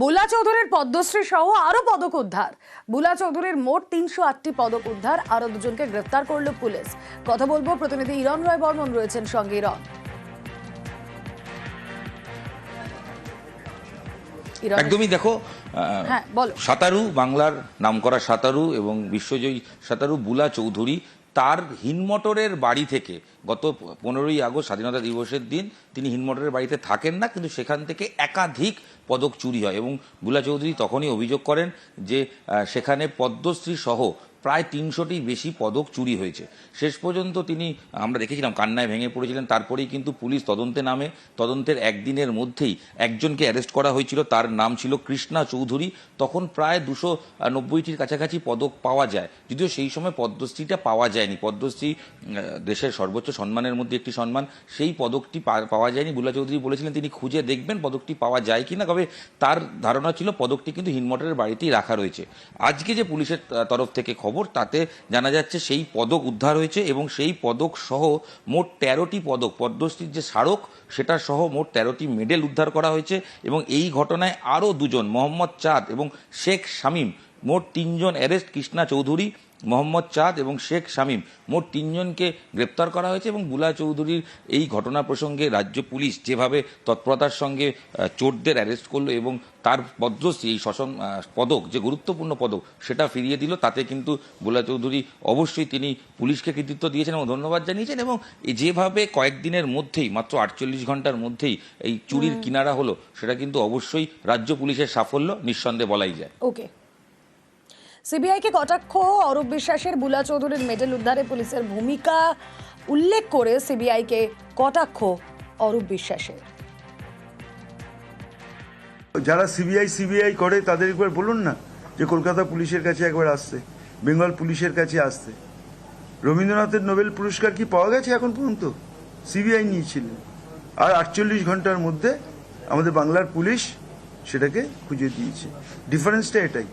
বুলা চৌধুরীর পদ্মশ্রী সহ আরও পদক উদ্ধার। বুলা চৌধুরীর মোট তিনশো আটটি পদক উদ্ধার আরও দুজনকে গ্রেফতার করল পুলিশ। কথা বলব প্রতিনিধি ইরন রয় বর্মন রয়েছেন সঙ্গে ইরন। একদমই দেখো হ্যাঁ বলো। সাঁতারু বাংলার নামকরা সাঁতারু এবং বিশ্বজয়ী সাঁতারু বুলা চৌধুরী তার হিনমটরের বাড়ি থেকে গত পনেরোই আগস্ট স্বাধীনতা দিবসের দিন তিনি হিনমটরের বাড়িতে থাকেন না, কিন্তু সেখান থেকে একাধিক পদক চুরি হয় এবং বুলা চৌধুরী তখনই অভিযোগ করেন যে সেখানে পদ্মশ্রী সহ প্রায় তিনশোটি বেশি পদক চুরি হয়েছে। শেষ পর্যন্ত তিনি, আমরা দেখেছিলাম, কান্নায় ভেঙে পড়েছিলেন। তারপরেই কিন্তু পুলিশ তদন্তে নামে। তদন্তের একদিনের মধ্যেই একজনকে অ্যারেস্ট করা হয়েছিল। তার নাম ছিল কৃষ্ণা চৌধুরী। তখন প্রায় দুশো নব্বইটির কাছাকাছি পদক পাওয়া যায়। যদিও সেই সময় পদ্মশ্রীটা পাওয়া যায়নি। পদ্মশ্রী দেশের সর্বোচ্চ সম্মানের মধ্যে একটি সম্মান। সেই পদকটি পাওয়া যায়নি। বুলা চৌধুরী বলেছিলেন, তিনি খুঁজে দেখবেন পদকটি পাওয়া যায় কিনা তবে তার ধারণা ছিল, পদকটি কিন্তু হিনমটের বাড়িতেই রাখা রয়েছে। আজকে যে পুলিশের তরফ থেকে খবর তাতে জানা যাচ্ছে সেই পদক উদ্ধার হয়েছে এবং সেই পদক সহ মোট তেরোটি পদক, পদ্মশ্রীর যে স্মারক, সেটা সহ মোট তেরোটি মেডেল উদ্ধার করা হয়েছে এবং এই ঘটনায় আরও দুজন, মোহাম্মদ চাঁদ এবং শেখ শামীম মোট তিনজন অ্যারেস্ট কৃষ্ণা চৌধুরী মোহাম্মদ চাঁদ এবং শেখ শামীম। মোট তিনজনকে গ্রেপ্তার করা হয়েছে এবং বুলা চৌধুরীর এই ঘটনা প্রসঙ্গে রাজ্য পুলিশ যেভাবে তৎপরতার সঙ্গে চোরদের অ্যারেস্ট করল এবং তার পদ্মশ্রী এই আহ, পদক যে গুরুত্বপূর্ণ পদক সেটা ফিরিয়ে দিল তাতে কিন্তু বুলা চৌধুরী অবশ্যই তিনি পুলিশকে কৃতিত্ব দিয়েছেন এবং ধন্যবাদ জানিয়েছেন এবং যেভাবে কয়েকদিনের মধ্যেই মাত্র আটচল্লিশ ঘণ্টার মধ্যেই এই চুরির কিনারা হলো সেটা কিন্তু অবশ্যই রাজ্য পুলিশের সাফল্য নিঃসন্দেহে বলাই যায়। ওকে। সিবিআইকে কটাক্ষ, অরূপ বিশ্বাসের বুলা চৌধুরীর মেডেল উদ্ধারে পুলিশের ভূমিকা উল্লেখ করে সিবিআইকে কটাক্ষ অরূপ বিশ্বাসের। যারা সিবিআই সিবিআই করে তাদের একবার বলুন না যে কলকাতা পুলিশের কাছে একবার আসতে বেঙ্গল পুলিশের কাছে আসতে রবীন্দ্রনাথের নোবেল পুরস্কার কি পাওয়া গেছে এখন পর্যন্ত? সিবিআই নিয়েছিলেন। আর আটচল্লিশ ঘণ্টার মধ্যে আমাদের বাংলার পুলিশ সেটাকে খুঁজে দিয়েছে। ডিফারেন্সটা এটাই।